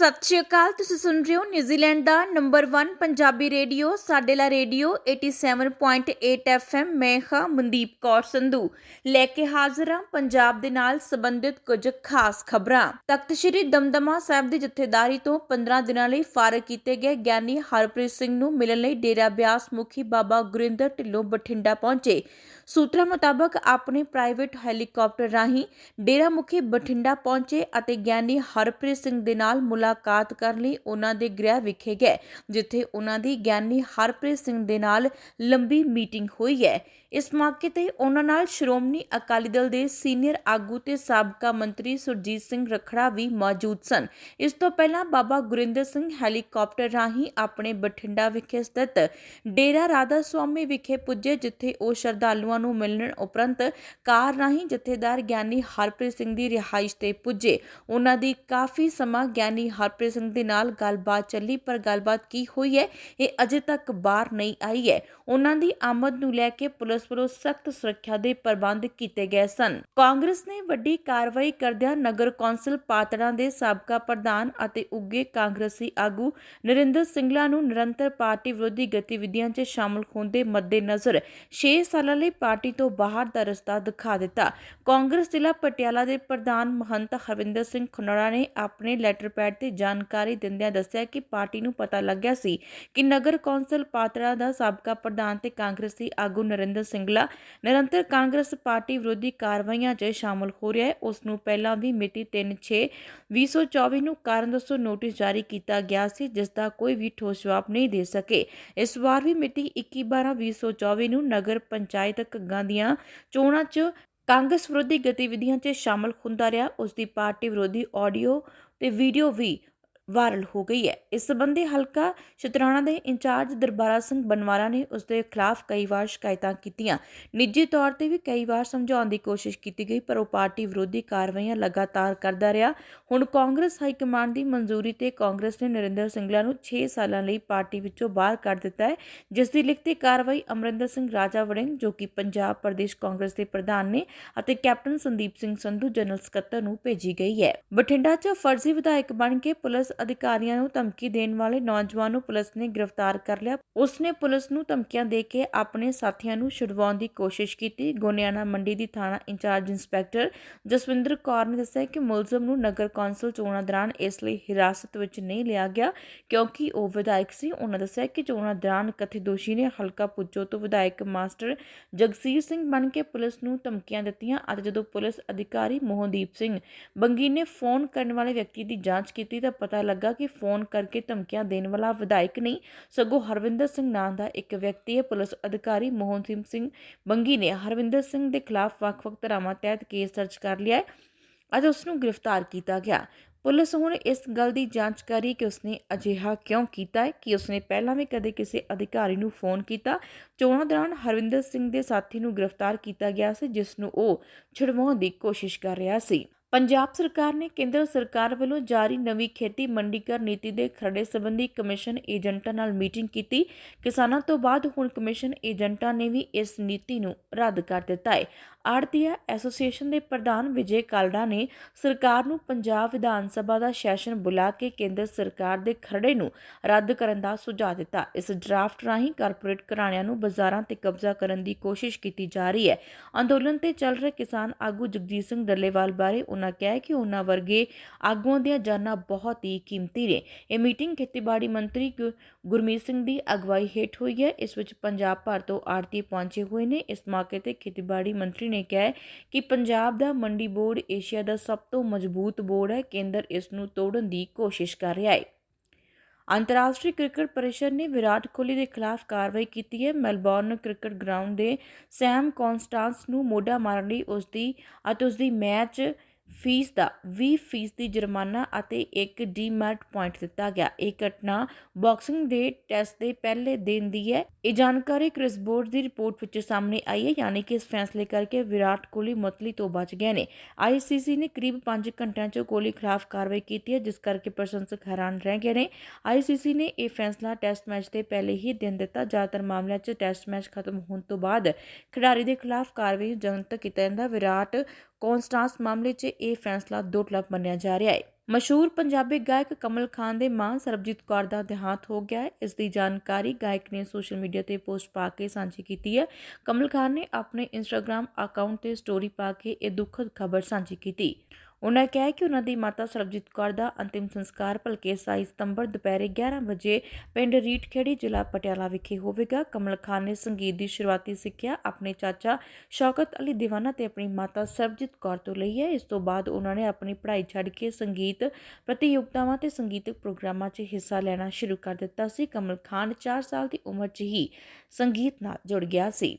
ਸਤਿ ਸ਼੍ਰੀ ਅਕਾਲ, ਤੁਸੀਂ ਸੁਣ ਰਹੇ ਹੋ ਨਿਊਜ਼ੀਲੈਂਡ ਦਾ ਨੰਬਰ 1 ਪੰਜਾਬੀ ਰੇਡੀਓ ਸਾਡੇ ਲਾ ਰੇਡੀਓ 87.8 FM ਮੈਂ ਹਾਂ ਮਨਦੀਪ ਕੌਰ ਸੰਧੂ। ਲੈ ਕੇ ਹਾਜ਼ਰ ਹਾਂ ਪੰਜਾਬ ਦੇ ਨਾਲ ਸੰਬੰਧਿਤ ਕੁਝ ਖਾਸ ਖਬਰਾਂ। ਤਖਤ ਸ੍ਰੀ ਦਮਦਮਾ ਸਾਹਿਬ ਦੀ ਜਥੇਦਾਰੀ ਤੋਂ 15 ਦਿਨਾਂ ਲਈ ਫਾਰਗ ਕੀਤੇ ਗਏ ਗਿਆਨੀ ਹਰਪ੍ਰੀਤ ਸਿੰਘ ਨੂੰ ਮਿਲਣ ਲਈ ਡੇਰਾ ਬਿਆਸ ਮੁਖੀ ਬਾਬਾ ਗੁਰਿੰਦਰ ਢਿੱਲੋਂ ਬਠਿੰਡਾ ਪਹੁੰਚੇ। ਸੂਤਰਾਂ ਮੁਤਾਬਕ ਆਪਣੇ ਪ੍ਰਾਈਵੇਟ ਹੈਲੀਕਾਪਟਰ ਰਾਹੀਂ ਡੇਰਾ ਮੁਖੀ ਬਠਿੰਡਾ ਪਹੁੰਚੇ ਅਤੇ ਗਿਆਨੀ ਹਰਪ੍ਰੀਤ ਸਿੰਘ ਦੇ ਨਾਲ ਮੁਲਾਕਾਤ ਮੁਲਾਕਾਤ ਕਰਨ ਲਈ, ਉਹਨਾਂ ਦੇ ਗ੍ਰਹਿ ਵਿਖੇ ਗਏ, ਜਿੱਥੇ ਉਹਨਾਂ ਦੀ ਗਿਆਨੀ ਹਰਪ੍ਰੀਤ ਸਿੰਘ ਦੇ ਨਾਲ ਲੰਬੀ ਮੀਟਿੰਗ ਹੋਈ ਹੈ। ਇਸ ਮੌਕੇ ਤੇ ਉਹਨਾਂ ਨਾਲ ਸ਼੍ਰੋਮਣੀ ਅਕਾਲੀ ਦਲ ਦੇ ਸੀਨੀਅਰ ਆਗੂ ਤੇ ਸਾਬਕਾ ਮੰਤਰੀ ਸੁਰਜੀਤ ਸਿੰਘ ਰਖੜਾ ਵੀ ਮੌਜੂਦ ਸਨ। ਇਸ ਤੋਂ ਪਹਿਲਾਂ ਬਾਬਾ ਗੁਰਿੰਦਰ ਸਿੰਘ ਹੈਲੀਕਾਪਟਰ ਰਾਹੀਂ ਆਪਣੇ ਬਠਿੰਡਾ ਵਿਖੇ ਸਥਿਤ ਡੇਰਾ ਰਾਧਾ ਸੁਆਮੀ ਵਿਖੇ ਪੁੱਜੇ, ਜਿੱਥੇ ਉਹ ਸ਼ਰਧਾਲੂਆਂ ਨੂੰ ਮਿਲਣ ਉਪਰੰਤ ਕਾਰ ਰਾਹੀਂ ਜਥੇਦਾਰ ਗਿਆਨੀ ਹਰਪ੍ਰੀਤ ਸਿੰਘ ਦੀ ਰਿਹਾਇਸ਼ ਤੇ ਪੁੱਜੇ। ਉਹਨਾਂ ਦੀ ਕਾਫੀ ਸਮਾਂ ਗਿਆਨੀ ਹਰਪ੍ਰੀਤ ਸਿੰਘ ਦੇ ਨਾਲ ਗੱਲਬਾਤ ਚੱਲੀ, ਪਰ ਗੱਲਬਾਤ ਕੀ ਹੋਈ ਹੈ, ਇਹ ਅਜੇ ਤੱਕ ਬਾਹਰ ਨਹੀਂ ਆਈ ਹੈ। ਉਹਨਾਂ ਦੀ ਆਮਦ ਨੂੰ ਲੈ ਕੇ ਪੁਲਿਸ ਵੱਲੋਂ ਸਖਤ ਸੁਰੱਖਿਆ ਦੇ ਪ੍ਰਬੰਧ ਕੀਤੇ ਗਏ ਸਨ। ਕਾਂਗਰਸ ਨੇ ਵੱਡੀ ਕਾਰਵਾਈ ਕਰਦਿਆਂ ਨਗਰ ਕੌਂਸਲ ਪਾਤੜਾਂ ਦੇ ਸਾਬਕਾ ਪ੍ਰਧਾਨ ਅਤੇ ਉੱਗੇ ਕਾਂਗਰਸੀ ਆਗੂ ਨਰਿੰਦਰ ਸਿੰਘਲਾ ਨੂੰ ਨਿਰੰਤਰ ਪਾਰਟੀ ਵਿਰੋਧੀ ਗਤੀਵਿਧੀਆਂ 'ਚ ਸ਼ਾਮਲ ਹੋਣ ਦੇ ਮੱਦੇਨਜ਼ਰ 6 ਸਾਲਾਂ ਲਈ ਪਾਰਟੀ ਤੋਂ ਬਾਹਰ ਦਾ ਰਸਤਾ ਦਿਖਾ ਦਿੱਤਾ। ਕਾਂਗਰਸ ਜ਼ਿਲ੍ਹਾ ਪਟਿਆਲਾ ਦੇ ਪ੍ਰਧਾਨ ਮਹੰਤ ਹਰਵਿੰਦਰ ਸਿੰਘ ਖਨੋੜਾ ਨੇ ਆਪਣੇ ਲੈਟਰ ਪੈਡ ਤੇ ਜਾਣਕਾਰੀ ਦਿੰਦਿਆਂ ਦੱਸਿਆ ਕਿ ਪਾਰਟੀ ਨੂੰ ਪਤਾ ਲੱਗਿਆ ਸੀ ਕਿ ਨਗਰ ਕੌਂਸਲ ਪਾਤੜਾ ਦਾ ਸਾਬਕਾ ਪ੍ਰਧਾਨ ਤੇ ਕਾਂਗਰਸੀ ਆਗੂ ਨਰਿੰਦਰ ਸਿੰਘਲਾ ਨਿਰੰਤਰ ਕਾਂਗਰਸ ਪਾਰਟੀ ਵਿਰੋਧੀ ਕਾਰਵਾਈਆਂ 'ਚ ਸ਼ਾਮਲ ਹੋ ਰਿਹਾ ਹੈ। ਉਸ ਨੂੰ ਪਹਿਲਾਂ ਵੀ ਮਿਤੀ 3/6/2024 ਨੂੰ ਕਾਰਨ ਦੱਸੋ ਨੋਟਿਸ ਜਾਰੀ ਕੀਤਾ ਗਿਆ ਸੀ, ਜਿਸ ਦਾ ਕੋਈ ਵੀ ਠੋਸ ਜਵਾਬ ਨਹੀਂ ਦੇ ਸਕੇ। ਇਸ ਵਾਰ ਵੀ ਮਿਤੀ 21/12/2024 ਨੂੰ ਨਗਰ ਪੰਚਾਇਤ ਘੱਗਾ ਦੀਆਂ ਚੋਣਾਂ 'ਚ ਕਾਂਗਰਸ ਵਿਰੋਧੀ ਗਤੀਵਿਧੀਆਂ 'ਚ ਸ਼ਾਮਲ ਹੁੰਦਾ ਰਿਹਾ। ਉਸ ਦੀ ਪਾਰਟੀ ਵਿਰੋਧੀ ਆਡੀਓ ਤੇ ਵੀਡੀਓ ਵੀ ਵਾਇਰਲ ਹੋ ਗਈ ਹੈ। ਇਸ ਸੰਬੰਧੀ ਹਲਕਾ ਸ਼ਤਰਾਣਾ ਦੇ ਇੰਚਾਰਜ ਦਰਬਾਰਾ ਸਿੰਘ ਬਨਵਾਲਾ ਨੇ ਉਸ ਦੇ ਖਿਲਾਫ ਕਈ ਵਾਰ ਸ਼ਿਕਾਇਤਾਂ ਕੀਤੀਆਂ। ਨਿੱਜੀ ਤੌਰ ਤੇ ਵੀ ਕਈ ਵਾਰ ਸਮਝਾਉਣ ਦੀ ਕੋਸ਼ਿਸ਼ ਕੀਤੀ ਗਈ, ਪਰ ਉਹ ਪਾਰਟੀ ਵਿਰੋਧੀ ਕਾਰਵਾਈਆਂ ਲਗਾਤਾਰ ਕਰਦਾ ਰਿਹਾ। ਹੁਣ ਕਾਂਗਰਸ ਹਾਈ ਕਮਾਂਡ ਦੀ ਮਨਜ਼ੂਰੀ ਤੇ ਕਾਂਗਰਸ ਨੇ ਨਰਿੰਦਰ ਸਿੰਘਲਾ ਨੂੰ 6 ਸਾਲਾਂ ਲਈ ਪਾਰਟੀ ਵਿੱਚੋਂ ਬਾਹਰ ਕਰ ਦਿੱਤਾ ਹੈ, ਜਿਸ ਦੀ ਲਿਖਤੀ ਕਾਰਵਾਈ ਅਮਰਿੰਦਰ ਸਿੰਘ ਰਾਜਾ ਵੜਿੰਗ, ਜੋ ਕਿ ਪੰਜਾਬ ਪ੍ਰਦੇਸ਼ ਕਾਂਗਰਸ ਦੇ ਪ੍ਰਧਾਨ ਨੇ ਅਤੇ ਕੈਪਟਨ ਸੰਦੀਪ ਸਿੰਘ ਸੰਧੂ, ਜਨਰਲ ਸਕੱਤਰ ਨੂੰ ਭੇਜੀ ਗਈ ਹੈ। ਬਠਿੰਡਾ 'ਚ ਫਰਜ਼ੀ ਵਿਧਾਇਕ ਬਣ ਕੇ ਪੁਲਿਸ ਅਧਿਕਾਰੀਆਂ ਨੂੰ ਧਮਕੀ ਦੇਣ ਵਾਲੇ ਨੌਜਵਾਨ ਨੂੰ ਪੁਲਿਸ ਨੇ ਗ੍ਰਿਫਤਾਰ ਕਰ ਲਿਆ। ਉਸ ਨੇ ਪੁਲਿਸ ਨੂੰ ਧਮਕੀਆਂ ਦੇ ਕੇ ਆਪਣੇ ਸਾਥੀਆਂ ਨੂੰ ਛੁਡਵਾਉਣ ਦੀ ਕੋਸ਼ਿਸ਼ ਕੀਤੀ। ਗੋਨਿਆਣਾ ਮੰਡੀ ਦੀ ਥਾਣਾ ਇੰਚਾਰਜ ਇੰਸਪੈਕਟਰ ਜਸਵਿੰਦਰ ਕੌਰ ਨੇ ਦੱਸਿਆ ਕਿ ਮੁਲਜ਼ਮ ਨੂੰ ਨਗਰ ਕੌਂਸਲ ਚੋਣਾਂ ਦੌਰਾਨ ਇਸ ਲਈ ਹਿਰਾਸਤ ਵਿੱਚ ਨਹੀਂ ਲਿਆ ਗਿਆ ਕਿਉਂਕਿ ਉਹ ਵਿਧਾਇਕ ਸੀ। ਉਹਨਾਂ ਦੱਸਿਆ ਕਿ ਚੋਣਾਂ ਦੌਰਾਨ ਕਥਿਤ ਦੋਸ਼ੀ ਨੇ ਹਲਕਾ ਪੁੱਜੋ ਤੋਂ ਵਿਧਾਇਕ ਮਾਸਟਰ ਜਗਸੀਰ ਸਿੰਘ ਬਣ ਕੇ ਪੁਲਿਸ ਨੂੰ ਧਮਕੀਆਂ ਦਿੱਤੀਆਂ ਅਤੇ ਜਦੋਂ ਪੁਲਿਸ ਅਧਿਕਾਰੀ ਮੋਹਨਦੀਪ ਸਿੰਘ ਬੰਗੀ ਨੇ ਫੋਨ ਕਰਨ ਵਾਲੇ ਵਿਅਕਤੀ ਦੀ ਜਾਂਚ ਕੀਤੀ ਤਾਂ ਪਤਾ ਲੱਗਾ ਕਿ ਫੋਨ ਕਰਕੇ ਧਮਕੀਆਂ ਦੇਣ ਵਾਲਾ ਵਿਧਾਇਕ ਨਹੀਂ, ਸਗੋਂ ਹਰਵਿੰਦਰ ਸਿੰਘ ਨਾਂ ਦਾ ਇੱਕ ਵਿਅਕਤੀ ਹੈ। ਪੁਲਿਸ ਅਧਿਕਾਰੀ ਮੋਹਨਦੀਪ ਸਿੰਘ ਬੰਗੀ ਨੇ ਹਰਵਿੰਦਰ ਸਿੰਘ ਦੇ ਖਿਲਾਫ ਵੱਖ-ਵੱਖ ਧਾਰਾਵਾਂ ਤਹਿਤ ਕੇਸ ਦਰਜ ਕਰ ਲਿਆ ਹੈ ਅਤੇ ਉਸ ਨੂੰ ਗ੍ਰਿਫਤਾਰ ਕੀਤਾ ਗਿਆ। ਪੁਲਿਸ ਹੁਣ ਇਸ ਗੱਲ ਦੀ ਜਾਂਚ ਕਰ ਰਹੀ ਕਿ ਉਸਨੇ ਅਜਿਹਾ ਕਿਉਂ ਕੀਤਾ ਹੈ, ਕਿ ਉਸਨੇ ਪਹਿਲਾਂ ਵੀ ਕਦੇ ਕਿਸੇ ਅਧਿਕਾਰੀ ਨੂੰ ਫੋਨ ਕੀਤਾ? ਚੋਣਾਂ ਦੌਰਾਨ ਹਰਵਿੰਦਰ ਸਿੰਘ ਦੇ ਸਾਥੀ ਨੂੰ ਗ੍ਰਿਫਤਾਰ ਕੀਤਾ ਗਿਆ ਸੀ, ਜਿਸ ਨੂੰ ਉਹ ਛੁਡਵਾਉਣ ਦੀ ਕੋਸ਼ਿਸ਼ ਕਰ ਰਿਹਾ ਸੀ। ਪੰਜਾਬ ਸਰਕਾਰ ਨੇ ਕੇਂਦਰ ਸਰਕਾਰ ਵੱਲੋਂ ਜਾਰੀ ਨਵੀਂ ਖੇਤੀ ਮੰਡੀਕਰ ਨੀਤੀ ਦੇ ਖਰੜੇ ਸੰਬੰਧੀ ਕਮਿਸ਼ਨ ਏਜੰਟਾਂ ਨਾਲ ਮੀਟਿੰਗ ਕੀਤੀ। ਕਿਸਾਨਾਂ ਤੋਂ ਬਾਅਦ ਹੁਣ ਕਮਿਸ਼ਨ ਏਜੰਟਾਂ ਨੇ ਵੀ ਇਸ ਨੀਤੀ ਨੂੰ ਰੱਦ ਕਰ ਦਿੱਤਾ ਹੈ। ਆੜਤੀਆ ਐਸੋਸੀਏਸ਼ਨ ਦੇ ਪ੍ਰਧਾਨ ਵਿਜੇ ਕਾਲੜਾ ਨੇ ਸਰਕਾਰ ਨੂੰ ਪੰਜਾਬ ਵਿਧਾਨ ਸਭਾ ਦਾ ਸੈਸ਼ਨ ਬੁਲਾ ਕੇ ਕੇਂਦਰ ਸਰਕਾਰ ਦੇ ਖਰੜੇ ਨੂੰ ਰੱਦ ਕਰਨ ਦਾ ਸੁਝਾਅ ਦਿੱਤਾ। ਇਸ ਡਰਾਫਟ ਰਾਹੀਂ ਕਾਰਪੋਰੇਟ ਘਰਾਣਿਆਂ ਨੂੰ ਬਾਜ਼ਾਰਾਂ ਤੇ ਕਬਜ਼ਾ ਕਰਨ ਦੀ ਕੋਸ਼ਿਸ਼ ਕੀਤੀ ਜਾ ਰਹੀ ਹੈ। ਅੰਦੋਲਨ ਤੇ ਚੱਲ ਰਹੇ ਕਿਸਾਨ ਆਗੂ ਜਗਜੀਤ ਸਿੰਘ ਡੱਲੇਵਾਲ ਬਾਰੇ ਉਹਨਾਂ ਕਿਹਾ ਕਿ ਉਹਨਾਂ ਵਰਗੇ ਆਗੂਆਂ ਦੀਆਂ ਜਾਨਾਂ ਬਹੁਤ ਹੀ ਕੀਮਤੀ ਨੇ। ਇਹ ਮੀਟਿੰਗ ਖੇਤੀਬਾੜੀ ਮੰਤਰੀ ਗੁਰਮੀਤ ਸਿੰਘ ਦੀ ਅਗਵਾਈ ਹੇਠ ਹੋਈ ਹੈ। ਇਸ ਵਿੱਚ ਪੰਜਾਬ ਭਰ ਤੋਂ ਆੜਤੀ ਪਹੁੰਚੇ ਹੋਏ ਨੇ। ਇਸ ਮੌਕੇ ਤੇ ਖੇਤੀਬਾੜੀ ਮੰਤਰੀ ਨੇ ਕਿਹਾ ਕਿ ਪੰਜਾਬ ਦਾ ਮੰਡੀ ਬੋਰਡ ਏਸ਼ੀਆ ਦਾ ਸਭ ਤੋਂ ਮਜ਼ਬੂਤ ਬੋਰਡ ਹੈ। ਕੇਂਦਰ ਇਸ ਨੂੰ ਤੋੜਨ ਦੀ ਕੋਸ਼ਿਸ਼ ਕਰ ਰਿਹਾ ਹੈ। ਅੰਤਰਰਾਸ਼ਟਰੀ ਕ੍ਰਿਕਟ ਪਰਿਸ਼ਦ ਨੇ ਵਿਰਾਟ ਕੋਹਲੀ ਦੇ ਖਿਲਾਫ ਕਾਰਵਾਈ ਕੀਤੀ ਹੈ। ਮੈਲਬੌਰਨ ਕ੍ਰਿਕਟ ਗਰਾਊਂਡ ਦੇ ਸੈਮ ਕੌਨਸਟਾਂਸ ਨੂੰ ਮੋਢਾ ਮਾਰਨ ਲਈ ਉਸ ਦੀ ਅਤੇ ਉਸ ਦੀ ਮੈਚ ਫੀਸ ਦਾ 20% ਦੀ ਜੁਰਮਾਨਾ ਅਤੇ ਇੱਕ ਡੀਮੈਟ ਪੁਆਇੰਟ ਦਿੱਤਾ ਗਿਆ। ਇਹ ਘਟਨਾ ਬਾਕਸਿੰਗ ਦੇ ਟੈਸਟ ਦੇ ਪਹਿਲੇ ਦਿਨ ਦੀ ਹੈ। ਇਹ ਜਾਣਕਾਰੀ ਕ੍ਰਿਸ ਬੋਰਡ ਦੀ ਰਿਪੋਰਟ ਵਿੱਚ ਸਾਹਮਣੇ ਆਈ ਹੈ, ਯਾਨੀ ਕਿ ਇਸ ਫੈਸਲੇ ਕਰਕੇ ਵਿਰਾਟ ਕੋਹਲੀ ਮੁਤਲੀ ਤੋਂ ਬਚ ਗਏ ਨੇ। ਆਈਸੀਸੀ ਨੇ ਕਰੀਬ 5 ਘੰਟਿਆਂ 'ਚ ਕੋਹਲੀ ਖਿਲਾਫ ਕਾਰਵਾਈ ਕੀਤੀ ਹੈ, ਜਿਸ ਕਰਕੇ ਪ੍ਰਸ਼ੰਸਕ ਹੈਰਾਨ ਰਹਿ ਗਏ ਨੇ। ਆਈਸੀਸੀ ਨੇ ਇਹ ਫੈਸਲਾ ਟੈਸਟ ਮੈਚ ਦੇ ਪਹਿਲੇ ਹੀ ਦਿਨ ਦਿੱਤਾ। ਜ਼ਿਆਦਾਤਰ ਮਾਮਲਿਆਂ 'ਚ ਟੈਸਟ ਮੈਚ ਖਤਮ ਹੋਣ ਤੋਂ ਬਾਅਦ ਖਿਡਾਰੀ ਦੇ ਖਿਲਾਫ ਕਾਰਵਾਈ ਜਨਤਕ ਕੀਤਾ ਜਾਂਦਾ। ਵਿਰਾਟ ਕੌਨਸਟਾਂਸ ਮਾਮਲੇ 'ਚ ਇਹ ਫੈਸਲਾ ਦੋਟਲਾ ਮੰਨਿਆ ਜਾ ਰਿਹਾ ਹੈ। ਮਸ਼ਹੂਰ ਪੰਜਾਬੀ ਗਾਇਕ ਕਮਲ ਖਾਨ ਦੇ ਮਾਂ ਸਰਬਜੀਤ ਕੌਰ ਦਾ ਦੇਹਾਂਤ ਹੋ ਗਿਆ ਹੈ। ਇਸ ਦੀ ਜਾਣਕਾਰੀ ਗਾਇਕ ਨੇ ਸੋਸ਼ਲ ਮੀਡੀਆ ਤੇ ਪੋਸਟ ਪਾ ਕੇ ਸਾਂਝੀ ਕੀਤੀ ਹੈ। ਕਮਲ ਖਾਨ ਨੇ ਆਪਣੇ ਇੰਸਟਾਗ੍ਰam ਅਕਾਊਂਟ ਤੇ ਸਟੋਰੀ ਪਾ ਕੇ ਇਹ ਦੁਖਦ ਖਬਰ ਸਾਂਝੀ ਕੀਤੀ। ਉਨ੍ਹਾਂ ਕਿਹਾ ਕਿ ਉਨ੍ਹਾਂ ਦੀ ਮਾਤਾ ਸਰਬਜੀਤ ਕੌਰ ਦਾ ਅੰਤਿਮ ਸੰਸਕਾਰ ਭਲਕੇ 27 ਸਤੰਬਰ ਦੁਪਹਿਰੇ 11 ਵਜੇ ਪਿੰਡ ਰੀਠਖੇੜੀ ਜ਼ਿਲ੍ਹਾ ਪਟਿਆਲਾ ਵਿਖੇ ਹੋਵੇਗਾ। ਕਮਲ ਖਾਨ ਨੇ ਸੰਗੀਤ ਦੀ ਸ਼ੁਰੂਆਤੀ ਸਿੱਖਿਆ ਆਪਣੇ ਚਾਚਾ ਸ਼ੌਕਤ ਅਲੀ ਦੀਵਾਨਾ ਤੇ ਆਪਣੀ ਮਾਤਾ ਸਰਬਜੀਤ ਕੌਰ ਤੋਂ ਲਈ ਹੈ। ਇਸ ਤੋਂ ਬਾਅਦ ਉਹਨਾਂ ਨੇ ਆਪਣੀ ਪੜ੍ਹਾਈ ਛੱਡ ਕੇ ਸੰਗੀਤ ਪ੍ਰਤੀਯੋਗਤਾਵਾਂ ਤੇ ਸੰਗੀਤਕ ਪ੍ਰੋਗਰਾਮਾਂ 'ਚ ਹਿੱਸਾ ਲੈਣਾ ਸ਼ੁਰੂ ਕਰ ਦਿੱਤਾ ਸੀ। ਕਮਲ ਖਾਨ 4 ਸਾਲ ਦੀ ਉਮਰ 'ਚ ਹੀ ਸੰਗੀਤ ਨਾਲ ਜੁੜ ਗਿਆ ਸੀ।